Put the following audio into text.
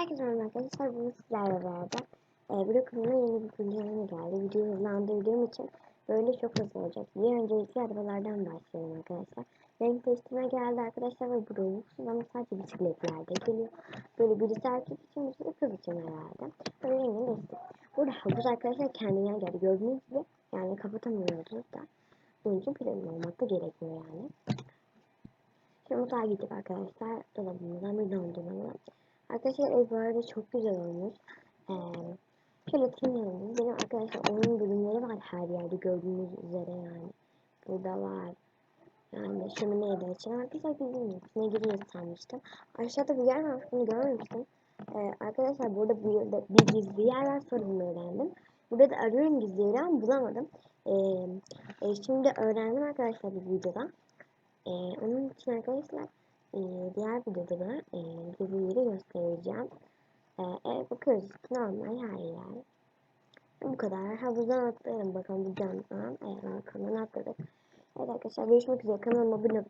Herkese merhaba arkadaşlar. Bugün sizlerle beraber e, Brookhaven'a yeni bir güncelleme geldi. Videoyu hızlandırdığım için böyle çok hızlı olacak. Bir öncelikle arabalardan başlayalım arkadaşlar. Renk değiştirme geldi arkadaşlar ve Robux'un ama sadece bisikletlerde geliyor. Böyle birisi erkek için birisi kız için herhalde. Böyle rengini değiştirdik. Burada havuz arkadaşlar kendine geldi. Gördüğünüz gibi yani kapatamıyoruz da. Bunun için planlı olmak da gerekiyor yani. Şimdi mutfağa gittik arkadaşlar. Dolabımızdan bir dondurma Arkadaşlar ev bu arada çok güzel olmuş. Ee, şöyle tanıyorum. Benim arkadaşlar oyun bölümleri var her yerde gördüğünüz üzere yani. Burada var. Yani şömineyi de açalım. Arkadaşlar bildiğim içine giriyoruz sanmıştım. Aşağıda bir yer var. Bunu görmemiştim. Ee, arkadaşlar burada bir, bir gizli yer var. Sonra bunu öğrendim. Burada da arıyorum gizli yeri ama bulamadım. Ee, e, şimdi öğrendim arkadaşlar bir videoda. Ee, onun için arkadaşlar e, diğer videoda da e, gizli yeri göstereceğim. E, evet bakıyoruz normal her yer. Bu kadar. Havuzdan atlayalım bakalım bu camdan. Evet arkamdan atladık. Evet arkadaşlar görüşmek üzere. Kanalıma abone